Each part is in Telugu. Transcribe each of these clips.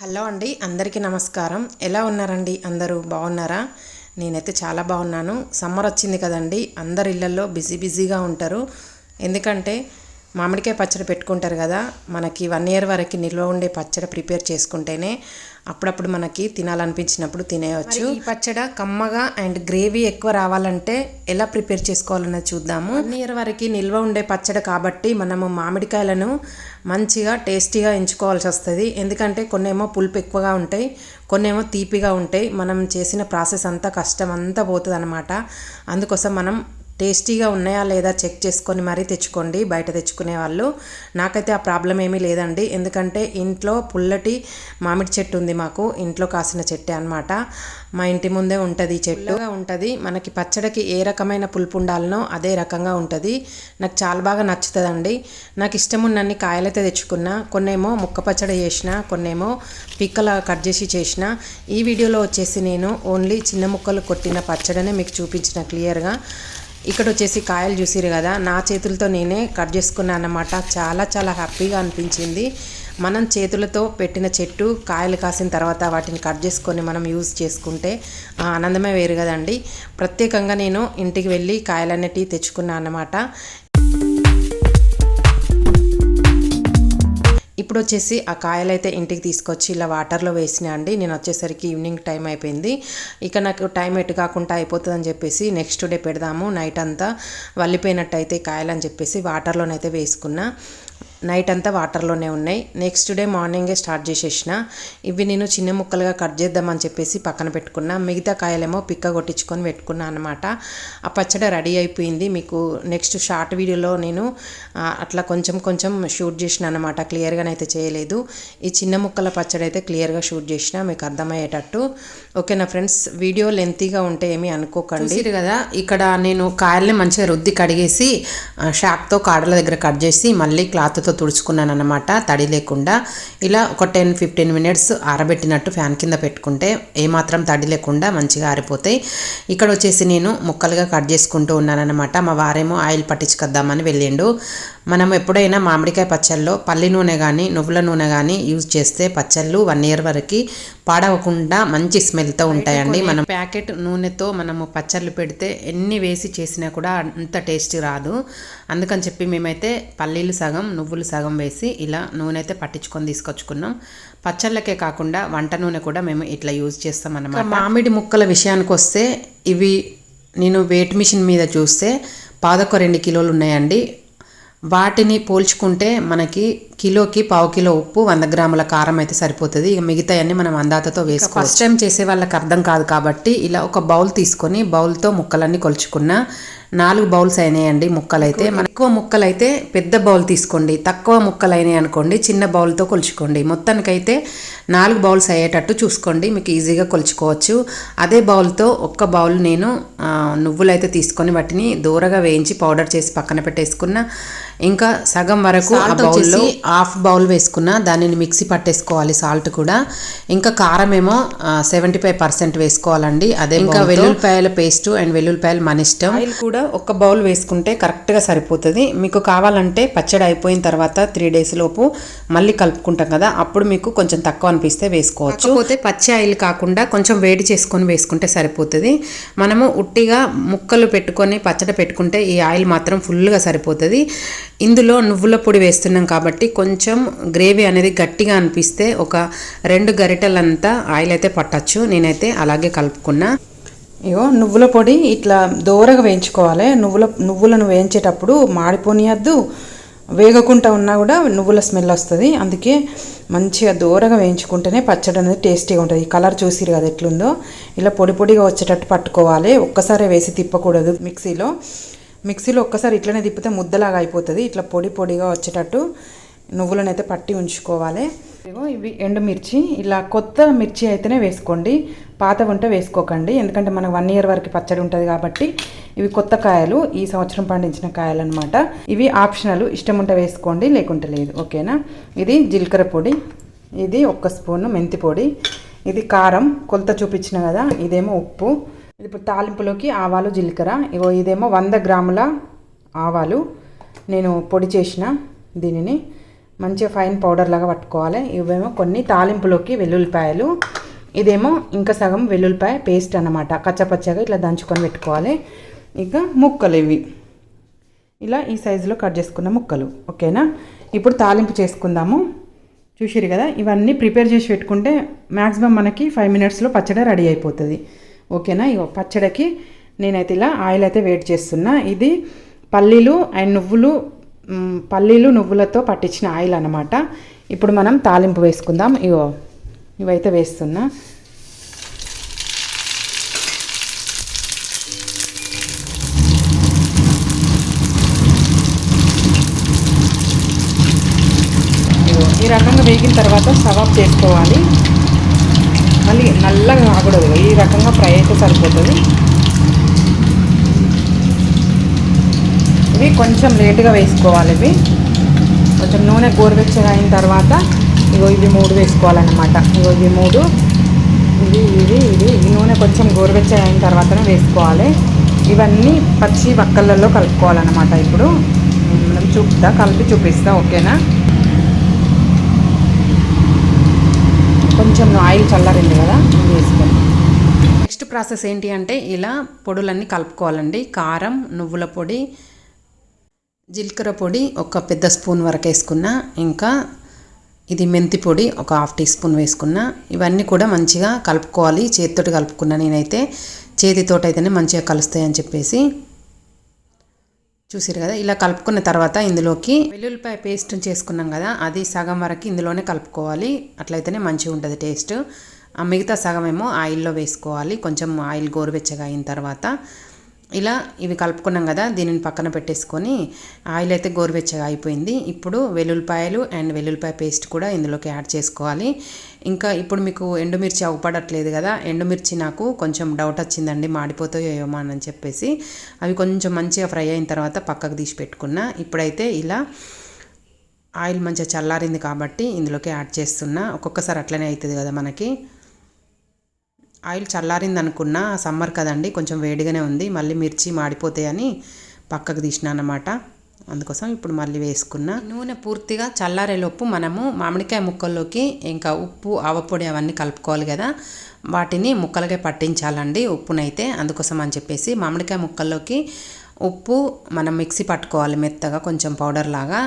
హలో అండి అందరికీ నమస్కారం. ఎలా ఉన్నారండి? అందరూ బాగున్నారా? నేనైతే చాలా బాగున్నాను. సమ్మర్ వచ్చింది కదండి అందరు ఇళ్ళల్లో బిజీ బిజీగా ఉంటారు. ఎందుకంటే మామిడికాయ పచ్చడి పెట్టుకుంటారు కదా మనకి వన్ ఇయర్ వరకు నిల్వ ఉండే పచ్చడి ప్రిపేర్ చేసుకుంటేనే అప్పుడప్పుడు మనకి తినాలనిపించినప్పుడు తినేయవచ్చు ఈ పచ్చడి కమ్మగా అండ్ గ్రేవీ ఎక్కువ రావాలంటే ఎలా ప్రిపేర్ చేసుకోవాలన్నది చూద్దాము. ఇయర్ వరకు నిల్వ ఉండే పచ్చడి కాబట్టి మనము మామిడికాయలను మంచిగా టేస్టీగా ఎంచుకోవాల్సి వస్తుంది. ఎందుకంటే కొన్నేమో పులుపు ఎక్కువగా ఉంటాయి కొన్నేమో తీపిగా ఉంటాయి. మనం చేసిన ప్రాసెస్ అంతా కష్టం అంతా పోతుంది అనమాట అందుకోసం మనం టేస్టీగా ఉన్నాయా లేదా చెక్ చేసుకొని మరీ తెచ్చుకోండి బయట తెచ్చుకునే వాళ్ళు. నాకైతే ఆ ప్రాబ్లం ఏమీ లేదండి. ఎందుకంటే ఇంట్లో పుల్లటి మామిడి చెట్టు ఉంది మాకు. ఇంట్లో కాసిన చెట్టే అనమాట మా ఇంటి ముందే ఉంటుంది చెట్టుగా ఉంటుంది. మనకి పచ్చడికి ఏ రకమైన పులుపు ఉండాలనో అదే రకంగా ఉంటుంది. నాకు చాలా బాగా నచ్చుతుందండి. నాకు ఇష్టం ఉన్నన్ని కాయలైతే తెచ్చుకున్నా. కొన్నేమో ముక్క పచ్చడి చేసిన కొన్నేమో పిక్కల కట్ చేసి చేసిన. ఈ వీడియోలో వచ్చేసి నేను ఓన్లీ చిన్న ముక్కలు కొట్టిన పచ్చడినే మీకు చూపించిన క్లియర్గా. ఇక్కడ వచ్చేసి కాయలు చూసిరు కదా నా చేతులతో నేనే కట్ చేసుకున్నాను అన్నమాట. చాలా చాలా హ్యాపీగా అనిపించింది. మనం చేతులతో పెట్టిన చెట్టు కాయలు కాసిన తర్వాత వాటిని కట్ చేసుకొని మనం యూజ్ చేసుకుంటే ఆ ఆనందమే వేరు కదండి. ప్రత్యేకంగా నేను ఇంటికి వెళ్ళి కాయలన్నిటి తెచ్చుకున్నాను అన్నమాట. ఇప్పుడు వచ్చేసి ఆ కాయలు అయితే ఇంటికి తీసుకొచ్చి ఇలా వాటర్లో వేసినా అండి. నేను వచ్చేసరికి ఈవినింగ్ టైం అయిపోయింది. ఇక నాకు టైం ఎటు కాకుండా అయిపోతుందని చెప్పేసి నెక్స్ట్ డే పెడదాము నైట్ అంతా వల్లిపోయినట్టు అయితే కాయలు అని చెప్పేసి వాటర్లోనైతే వేసుకున్నా. నైట్ అంతా వాటర్లోనే ఉన్నాయి. నెక్స్ట్ డే మార్నింగే స్టార్ట్ చేసేసిన. ఇవి నేను చిన్న ముక్కలుగా కట్ చేద్దామని చెప్పేసి పక్కన పెట్టుకున్నా. మిగతా కాయలేమో పిక్క కొట్టించుకొని పెట్టుకున్నా అనమాట ఆ పచ్చడి రెడీ అయిపోయింది. మీకు నెక్స్ట్ షార్ట్ వీడియోలో నేను అట్లా కొంచెం కొంచెం షూట్ చేసిన అనమాట క్లియర్గానైతే చేయలేదు. ఈ చిన్న ముక్కల పచ్చడి అయితే క్లియర్గా షూట్ చేసిన. మీకు అర్థమయ్యేటట్టు. ఓకే నా ఫ్రెండ్స్ వీడియో లెంతీగా ఉంటే ఏమీ అనుకోకండి. కదా ఇక్కడ నేను కాయల్ని మంచిగా రుద్ది కడిగేసి షాక్తో కాడల దగ్గర కట్ చేసి మళ్ళీ క్లాత్తో తుడుచుకున్నాను అనమాట తడి లేకుండా ఇలా ఒక టెన్ ఫిఫ్టీన్ మినిట్స్ ఆరబెట్టినట్టు ఫ్యాన్ కింద పెట్టుకుంటే ఏమాత్రం తడి లేకుండా మంచిగా ఆరిపోతాయి. ఇక్కడ వచ్చేసి నేను ముక్కలుగా కట్ చేసుకుంటూ ఉన్నానన్నమాట. మా వారేమో ఆయిల్ పట్టించుకొద్దామని వెళ్ళిండు. మనం ఎప్పుడైనా మామిడికాయ పచ్చళ్ళలో పల్లి నూనె కానీ నువ్వుల నూనె కానీ యూజ్ చేస్తే పచ్చళ్ళు వన్ ఇయర్ వరకు పాడవకుండా మంచి స్మెల్తో ఉంటాయండి. మనం ప్యాకెట్ నూనెతో మనము పచ్చళ్ళు పెడితే ఎన్ని వేసి చేసినా కూడా అంత టేస్ట్ రాదు. అందుకని చెప్పి మేమైతే పల్లీలు సగం నువ్వులు సగం వేసి ఇలా నూనె అయితే పట్టించుకొని తీసుకొచ్చుకున్నాం. పచ్చళ్ళకే కాకుండా వంట నూనె కూడా మేము ఇట్లా యూజ్ చేస్తాం అన్నమాట మామిడి ముక్కల విషయానికి వస్తే ఇవి నేను వెయిట్ మిషన్ మీద చూస్తే పాదొక రెండు కిలోలు ఉన్నాయండి. వాటిని పోల్చుకుంటే మనకి కిలోకి పావు కిలో ఉప్పు వంద గ్రాముల కారం అయితే సరిపోతుంది. ఇక మిగతా అన్ని మనం అందాతతో వేసుకో ఫస్ట్ టైం చేసే వాళ్ళకి అర్థం కాదు కాబట్టి ఇలా ఒక బౌల్ తీసుకొని బౌల్తో ముక్కలన్నీ కొలుచుకున్న నాలుగు బౌల్స్ అయినాయండి ముక్కలైతే. మన ఎక్కువ ముక్కలైతే పెద్ద బౌల్ తీసుకోండి. తక్కువ ముక్కలు అయినాయి అనుకోండి చిన్న బౌల్తో కొలుచుకోండి. మొత్తానికైతే నాలుగు బౌల్స్ అయ్యేటట్టు చూసుకోండి. మీకు ఈజీగా కొలుచుకోవచ్చు. అదే బౌల్తో ఒక్క బౌల్ నేను నువ్వులు అయితే తీసుకొని వాటిని దూరగా వేయించి పౌడర్ చేసి పక్కన పెట్టేసుకున్న ఇంకా సగం వరకు ఆ బౌల్లో హాఫ్ బౌల్ వేసుకున్న దానిని మిక్సీ పట్టేసుకోవాలి సాల్ట్ కూడా. ఇంకా కారం ఏమో సెవెంటీ ఫైవ్ పర్సెంట్ వేసుకోవాలండి. అదే ఇంకా వెల్లుల్లిపాయల పేస్ట్ అండ్ వెల్లుల్లిపాయలు మన ఇష్టం. ఆయిల్ కూడా ఒక బౌల్ వేసుకుంటే కరెక్ట్గా సరిపోతుంది. మీకు కావాలంటే పచ్చడి అయిపోయిన తర్వాత త్రీ డేస్ లోపు మళ్ళీ కలుపుకుంటాం కదా అప్పుడు మీకు కొంచెం తక్కువ అనిపిస్తే వేసుకోవచ్చు. పోతే పచ్చి ఆయిల్ కాకుండా కొంచెం వేడి చేసుకొని వేసుకుంటే సరిపోతుంది. మనము ఉట్టిగా ముక్కలు పెట్టుకొని పచ్చడి పెట్టుకుంటే ఈ ఆయిల్ మాత్రం ఫుల్గా సరిపోతుంది. ఇందులో నువ్వుల పొడి వేస్తున్నాం కాబట్టి కొంచెం గ్రేవీ అనేది గట్టిగా అనిపిస్తే ఒక రెండు గరిటెలంతా ఆయిల్ అయితే పట్టచ్చు. నేనైతే అలాగే కలుపుకున్నా. ఇగో నువ్వుల పొడి ఇట్లా దూరగా వేయించుకోవాలి. నువ్వుల నువ్వులను వేయించేటప్పుడు మాడిపోనియద్దు. వేగకుండా ఉన్నా కూడా నువ్వుల స్మెల్ వస్తుంది. అందుకే మంచిగా దూరగా వేయించుకుంటేనే పచ్చడి అనేది టేస్టీగా ఉంటుంది. కలర్ చూసిరు కదా ఎట్లుందో. ఇలా పొడి పొడిగా వచ్చేటట్టు పట్టుకోవాలి. ఒక్కసారి వేసి తిప్పకూడదు మిక్సీలో. మిక్సీలో ఒక్కసారి ఇట్లనే తిప్పితే ముద్దలాగా అయిపోతుంది. ఇట్లా పొడి పొడిగా వచ్చేటట్టు నువ్వులను అయితే పట్టి ఉంచుకోవాలి. ఇదిగో ఇవి ఎండుమిర్చి ఇలా కొత్త మిర్చి అయితేనే వేసుకోండి. పాత ఉంటే వేసుకోకండి. ఎందుకంటే మనకు వన్ ఇయర్ వరకు పచ్చడి ఉంటుంది కాబట్టి ఇవి కొత్త కాయలు ఈ సంవత్సరం పండించిన కాయలు అనమాట ఇవి ఆప్షనల్ ఇష్టం ఉంటే వేసుకోండి లేకుంటే లేదు. ఓకేనా? ఇది జీలకర్ర పొడి ఇది ఒక్క స్పూన్ మెంతి పొడి ఇది కారం కొలత చూపించిన కదా ఇదేమో ఉప్పు. ఇది ఇప్పుడు తాలింపులోకి ఆవాలు జీలకర్ర. ఇగో ఇదేమో వంద గ్రాముల ఆవాలు. నేను పొడి చేసిన దీనిని. మంచిగా ఫైన్ పౌడర్ లాగా పట్టుకోవాలి. ఇవేమో కొన్ని తాలింపులోకి వెల్లుల్లిపాయలు ఇదేమో ఇంకా సగం వెల్లుల్లిపాయ పేస్ట్ అన్నమాట. కచ్చపచ్చగా ఇట్లా దంచుకొని పెట్టుకోవాలి. ఇక ముక్కలు ఇవి. ఇలా ఈ సైజులో కట్ చేసుకున్న ముక్కలు. ఓకేనా? ఇప్పుడు తాలింపు చేసుకుందాము. చూసిరు కదా? ఇవన్నీ ప్రిపేర్ చేసి పెట్టుకుంటే మ్యాక్సిమం మనకి ఫైవ్ మినిట్స్లో పచ్చడి రెడీ అయిపోతుంది. ఓకేనా? ఇగో పచ్చడికి నేనైతే ఇలా ఆయిల్ అయితే వేడి చేస్తున్నా. ఇది పల్లీలు అండ్ నువ్వులు పల్లీలు నువ్వులతో పట్టించిన ఆయిల్ అనమాట ఇప్పుడు మనం తాలింపు వేసుకుందాం. ఇగో ఇవైతే వేస్తున్నా. ఇగో ఈ రకంగా వేగిన తర్వాత స్టవ్ ఆఫ్ చేసుకోవాలి. మళ్ళీ నల్లగా కాకూడదు ఈ రకంగా ఫ్రై అయితే సరిపోతుంది. ఇవి కొంచెం లేటుగా వేసుకోవాలి ఇవి. కొంచెం నూనె గోరువెచ్చగా అయిన తర్వాత ఇగో ఇవి మూడు వేసుకోవాలన్నమాట. ఇగో ఇవి మూడు. ఇది ఇది ఇది ఈ నూనె కొంచెం గోరువెచ్చగా అయిన తర్వాతనే వేసుకోవాలి. ఇవన్నీ పచ్చి వక్కలలో కలుపుకోవాలన్నమాట ఇప్పుడు. మనం చూపుతా కలిపి చూపిస్తా ఓకేనా? కొంచెం ఆయిల్ చల్లారింది కదా వేసుకోండి. నెక్స్ట్ ప్రాసెస్ ఏంటి అంటే ఇలా పొడులన్నీ కలుపుకోవాలండి. కారం నువ్వుల పొడి జీలకర్ర పొడి ఒక పెద్ద స్పూన్ వరకు వేసుకున్నా ఇంకా ఇది మెంతి పొడి ఒక హాఫ్ టీ స్పూన్ వేసుకున్నా. ఇవన్నీ కూడా మంచిగా కలుపుకోవాలి చేతితోటి కలుపుకున్నా నేనైతే. చేతితోటి అయితేనే మంచిగా కలుస్తాయి అని చెప్పేసి. చూసారు కదా ఇలా కలుపుకున్న తర్వాత ఇందులోకి వెల్లుల్లిపాయ పేస్ట్ చేసుకున్నాం కదా అది సగం వరకు ఇందులోనే కలుపుకోవాలి. అట్లయితేనే మంచిగా ఉంటుంది టేస్ట్. ఆ మిగతా సగం ఏమో ఆయిల్లో వేసుకోవాలి కొంచెం ఆయిల్ గోరువెచ్చగా అయిన తర్వాత. ఇలా ఇవి కలుపుకున్నాం కదా దీనిని పక్కన పెట్టేసుకొని ఆయిల్ అయితే గోరువెచ్చగా అయిపోయింది. ఇప్పుడు వెల్లుల్లిపాయలు అండ్ వెల్లుల్లిపాయ పేస్ట్ కూడా ఇందులోకి యాడ్ చేసుకోవాలి. ఇంకా ఇప్పుడు మీకు ఎండుమిర్చి అవ్వపడట్లేదు కదా ఎండుమిర్చి నాకు కొంచెం డౌట్ వచ్చిందండి మాడిపోతాయో ఏమో అని చెప్పేసి. అవి కొంచెం మంచిగా ఫ్రై అయిన తర్వాత పక్కకు తీసి పెట్టుకున్నా. ఇప్పుడైతే ఇలా ఆయిల్ మంచిగా చల్లారింది కాబట్టి ఇందులోకి యాడ్ చేస్తున్నా. ఒక్కొక్కసారి అట్లనే అవుతుంది కదా మనకి. ఆయిల్ చల్లారింది అనుకున్న సమ్మర్ కదండి కొంచెం వేడిగానే ఉంది. మళ్ళీ మిర్చి మాడిపోతాయని పక్కకు తీసినానమాట. అన్నమాట అందుకోసం ఇప్పుడు మళ్ళీ వేసుకున్నా. నూనె పూర్తిగా చల్లారేలోపు మనము మామిడికాయ ముక్కల్లోకి ఇంకా ఉప్పు ఆవపొడి అవన్నీ కలుపుకోవాలి కదా. వాటిని ముక్కలకే పట్టించాలండి ఉప్పునైతే. అందుకోసం అని చెప్పేసి మామిడికాయ ముక్కల్లోకి ఉప్పు మనం మిక్సీ పట్టుకోవాలి మెత్తగా కొంచెం పౌడర్ లాగా.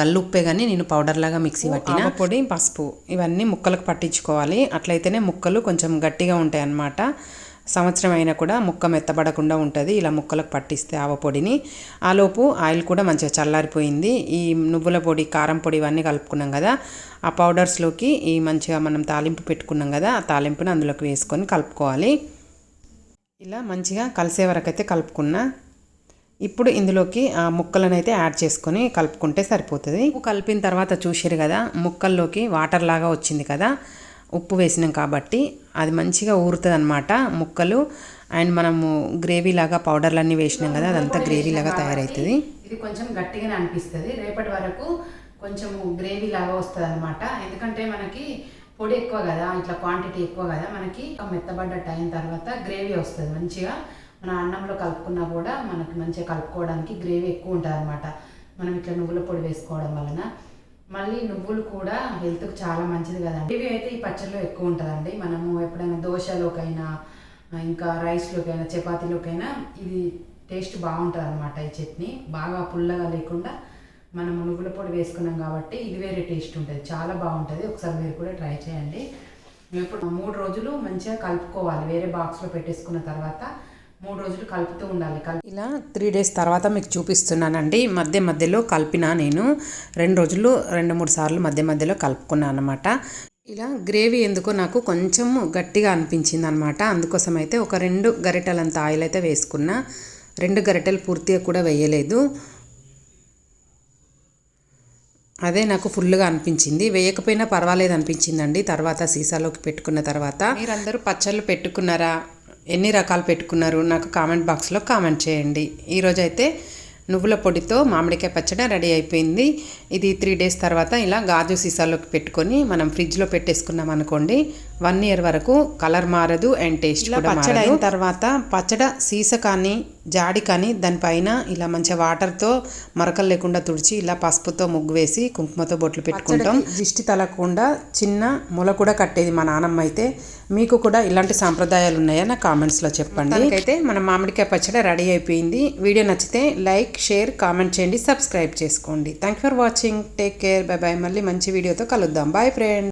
గల్లు ఉప్పే కానీ నేను పౌడర్ లాగా మిక్సీ పట్టిన. పొడి పసుపు ఇవన్నీ ముక్కలకు పట్టించుకోవాలి. అట్లయితేనే ముక్కలు కొంచెం గట్టిగా ఉంటాయి అన్నమాట సంవత్సరం అయినా కూడా ముక్క మెత్తబడకుండా ఉంటుంది. ఇలా ముక్కలకు పట్టిస్తే ఆవ పొడిని. ఆలోపు ఆయిల్ కూడా మంచిగా చల్లారిపోయింది. ఈ నువ్వుల పొడి కారం పొడి ఇవన్నీ కలుపుకున్నాం కదా. ఆ పౌడర్స్లోకి ఈ మంచిగా మనం తాలింపు పెట్టుకున్నాం కదా ఆ తాలింపుని అందులోకి వేసుకొని కలుపుకోవాలి. ఇలా మంచిగా కలిసే వరకు అయితే కలుపుకున్నా. ఇప్పుడు ఇందులోకి ఆ ముక్కలను అయితే యాడ్ చేసుకొని కలుపుకుంటే సరిపోతుంది. ఉప్పు కలిపిన తర్వాత చూసారు కదా ముక్కల్లోకి వాటర్ లాగా వచ్చింది కదా ఉప్పు వేసినాం కాబట్టి అది మంచిగా ఊరుతుంది అనమాట ముక్కలు. అండ్ మనము గ్రేవీ లాగా పౌడర్లన్నీ వేసినాం కదా అదంతా గ్రేవీ లాగా తయారవుతుంది ఇది కొంచెం గట్టిగానే అనిపిస్తుంది. రేపటి వరకు కొంచెం గ్రేవీ లాగా వస్తుంది అనమాట ఎందుకంటే మనకి పొడి ఎక్కువ కదా ఇట్లా క్వాంటిటీ ఎక్కువ కదా మనకి మెత్తబడ్డ టైం తర్వాత గ్రేవీ వస్తుంది మంచిగా. మన అన్నంలో కలుపుకున్నా కూడా మనకి మంచిగా కలుపుకోవడానికి గ్రేవీ ఎక్కువ ఉంటుంది అనమాట మనం ఇట్లా నువ్వుల పొడి వేసుకోవడం వలన. మళ్ళీ నువ్వులు కూడా హెల్త్కి చాలా మంచిది కదండి. ఇవి అయితే ఈ పచ్చళ్ళు ఎక్కువ ఉంటుందండి. మనము ఎప్పుడైనా దోశలోకైనా ఇంకా రైస్లోకైనా చపాతీలోకైనా ఇది టేస్ట్ బాగుంటుంది అనమాట ఈ చట్నీ. బాగా పుల్లగా లేకుండా మనం నువ్వుల పొడి వేసుకున్నాం కాబట్టి ఇది వేరే టేస్ట్ ఉంటుంది. చాలా బాగుంటుంది. ఒకసారి మీరు కూడా ట్రై చేయండి. మేము ఇప్పుడు మూడు రోజులు మంచిగా కలుపుకోవాలి. వేరే బాక్స్లో పెట్టేసుకున్న తర్వాత మూడు రోజులు కలుపుతూ ఉండాలి. ఇలా త్రీ డేస్ తర్వాత మీకు చూపిస్తున్నానండి. మధ్య మధ్యలో కలిపిన నేను రెండు రోజులు రెండు మూడు సార్లు మధ్య మధ్యలో కలుపుకున్నాను అనమాట ఇలా గ్రేవీ ఎందుకో నాకు కొంచెం గట్టిగా అనిపించింది అనమాట అందుకోసం అయితే ఒక రెండు గరిటెలంత ఆయిల్ అయితే వేసుకున్నా. రెండు గరిటెలు పూర్తిగా కూడా వేయలేదు. అదే నాకు ఫుల్గా అనిపించింది. వేయకపోయినా పర్వాలేదు అనిపించిందండి. తర్వాత సీసాలోకి పెట్టుకున్న తర్వాత. మీరందరూ పచ్చళ్ళు పెట్టుకున్నారా? ఎన్ని రకాలు పెట్టుకున్నారు నాకు కామెంట్ బాక్స్లో కామెంట్ చేయండి. ఈరోజు అయితే నువ్వుల పొడితో మామిడికాయ పచ్చడి రెడీ అయిపోయింది. ఇది త్రీ డేస్ తర్వాత ఇలా గాజు సీసాలోకి పెట్టుకొని మనం ఫ్రిడ్జ్లో పెట్టేసుకున్నాం అనుకోండి వన్ ఇయర్ వరకు కలర్ మారదు అండ్ టేస్ట్ కూడా పచ్చడి అయిన తర్వాత పచ్చడి సీస కానీ జాడి కానీ దానిపైన ఇలా మంచిగా వాటర్తో మరకలు లేకుండా తుడిచి ఇలా పసుపుతో ముగ్గు వేసి కుంకుమతో బొట్లు పెట్టుకుంటాం. దిష్టి తలకుండా చిన్న మొల కూడా కట్టేది మా నానమ్మ అయితే. మీకు కూడా ఇలాంటి సాంప్రదాయాలు ఉన్నాయా? నా కామెంట్స్లో చెప్పండి. అయితే మన మామిడికాయ పచ్చడి రెడీ అయిపోయింది. వీడియో నచ్చితే లైక్ షేర్ కామెంట్ చేయండి సబ్స్క్రైబ్ చేసుకోండి. Thank for watching take care bye bye మళ్ళీ మంచి వీడియోతో కలుద్దాం. Boy friend